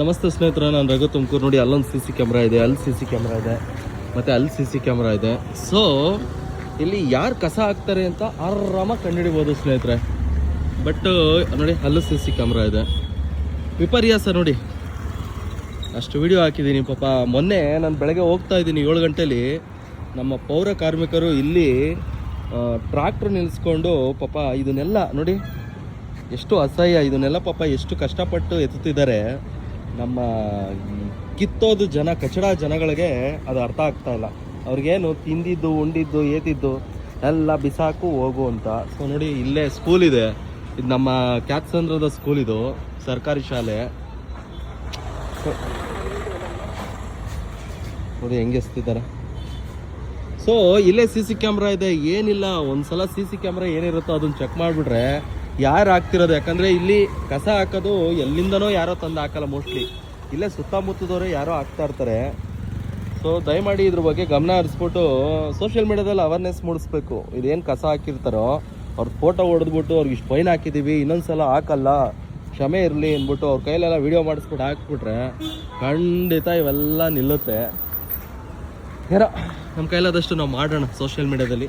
ನಮಸ್ತೆ ಸ್ನೇಹಿತರ, ನಾನು ರಘು ತುಮಕೂರು. ನೋಡಿ, ಅಲ್ಲೊಂದು ಸಿ ಸಿ ಕ್ಯಾಮ್ರಾ ಇದೆ ಅಲ್ಲಿ ಸಿ ಸಿ ಕ್ಯಾಮ್ರಾ ಇದೆ, ಮತ್ತು ಅಲ್ಲಿ ಸಿ ಸಿ ಕ್ಯಾಮ್ರಾ ಇದೆ. ಸೊ ಇಲ್ಲಿ ಯಾರು ಕಸ ಹಾಕ್ತಾರೆ ಅಂತ ಆರಾಮಾಗಿ ಕಂಡುಹಿಡಿಬೋದು ಸ್ನೇಹಿತರೆ. ಬಟ್ ನೋಡಿ, ಅಲ್ಲೂ ಸಿ ಸಿ ಕ್ಯಾಮ್ರಾ ಇದೆ. ವಿಪರ್ಯಾಸ ನೋಡಿ. ಅಷ್ಟು ವಿಡಿಯೋ ಹಾಕಿದ್ದೀನಿ ಪಾಪ. ಮೊನ್ನೆ ನಾನು ಬೆಳಗ್ಗೆ ಹೋಗ್ತಾ ಇದ್ದೀನಿ ಏಳು ಗಂಟೆಲಿ. ನಮ್ಮ ಪೌರ ಕಾರ್ಮಿಕರು ಇಲ್ಲಿ ಟ್ರಾಕ್ಟರ್ ನಿಲ್ಲಿಸ್ಕೊಂಡು ಪಾಪ ಇದನ್ನೆಲ್ಲ ನೋಡಿ, ಎಷ್ಟು ಅಸಹ್ಯ. ಇದನ್ನೆಲ್ಲ ಪಾಪ ಎಷ್ಟು ಕಷ್ಟಪಟ್ಟು ಎತ್ತುತ್ತಿದ್ದಾರೆ. ನಮ್ಮ ಕಿತ್ತೋದು ಜನ, ಕಚಡ ಜನಗಳಿಗೆ ಅದು ಅರ್ಥ ಆಗ್ತಾ ಇಲ್ಲ. ಅವ್ರಿಗೇನು ತಿಂದಿದ್ದು, ಉಂಡಿದ್ದು, ಏತಿದ್ದು ಎಲ್ಲ ಬಿಸಾಕು ಹೋಗು ಅಂತ. ಸೊ ನೋಡಿ, ಇಲ್ಲೇ ಸ್ಕೂಲ್ ಇದೆ. ಇದು ನಮ್ಮ ಕ್ಯಾತ್ಸಂದ್ರದ ಸ್ಕೂಲ್ ಇದು, ಸರ್ಕಾರಿ ಶಾಲೆ. ನೋಡಿ, ಹೆಂಗೆ ಎಸ್ತಿದ್ದಾರೆ. ಸೊ ಇಲ್ಲೇ ಸಿ ಸಿ ಕ್ಯಾಮ್ರಾ ಇದೆ. ಏನಿಲ್ಲ, ಒಂದ್ಸಲ ಸಿ ಸಿ ಕ್ಯಾಮ್ರಾ ಏನಿರುತ್ತೋ ಅದನ್ನ ಚೆಕ್ ಮಾಡಿಬಿಟ್ರೆ ಯಾರು ಹಾಕ್ತಿರೋದು ಯಾಕಂದರೆ ಇಲ್ಲಿ ಕಸ ಹಾಕೋದು ಎಲ್ಲಿಂದನೋ ಯಾರೋ ತಂದು ಹಾಕಲ್ಲ ಮೋಸ್ಟ್ಲಿ. ಇಲ್ಲೇ ಸುತ್ತಮುತ್ತದವರೇ ಯಾರೋ ಹಾಕ್ತಾ ಇರ್ತಾರೆ. ಸೊ ದಯಮಾಡಿ ಇದ್ರ ಬಗ್ಗೆ ಗಮನ ಹರಿಸ್ಬಿಟ್ಟು ಸೋಷಿಯಲ್ ಮೀಡಿಯಾದಲ್ಲಿ ಅವೇರ್ನೆಸ್ ಮೂಡಿಸ್ಬೇಕು. ಇದೇನು ಕಸ ಹಾಕಿರ್ತಾರೋ, ಅವ್ರ ಫೋಟೋ ಹೊಡೆದ್ಬಿಟ್ಟು ಅವ್ರಿಗೆ ಇಷ್ಟು ಫೈನ್ ಹಾಕಿದ್ದೀವಿ ಇನ್ನೊಂದ್ಸಲ ಹಾಕಲ್ಲ, ಕ್ಷಮೆ ಇರಲಿ ಅಂದ್ಬಿಟ್ಟು ಅವ್ರ ಕೈಲೆಲ್ಲ ವಿಡಿಯೋ ಮಾಡಿಸ್ಬಿಟ್ಟು ಹಾಕ್ಬಿಟ್ರೆ ಖಂಡಿತ ಇವೆಲ್ಲ ನಿಲ್ಲುತ್ತೆ. ಏನೋ ನಮ್ಮ ಕೈಲಾದಷ್ಟು ನಾವು ಮಾಡೋಣ ಸೋಷಿಯಲ್ ಮೀಡಿಯಾದಲ್ಲಿ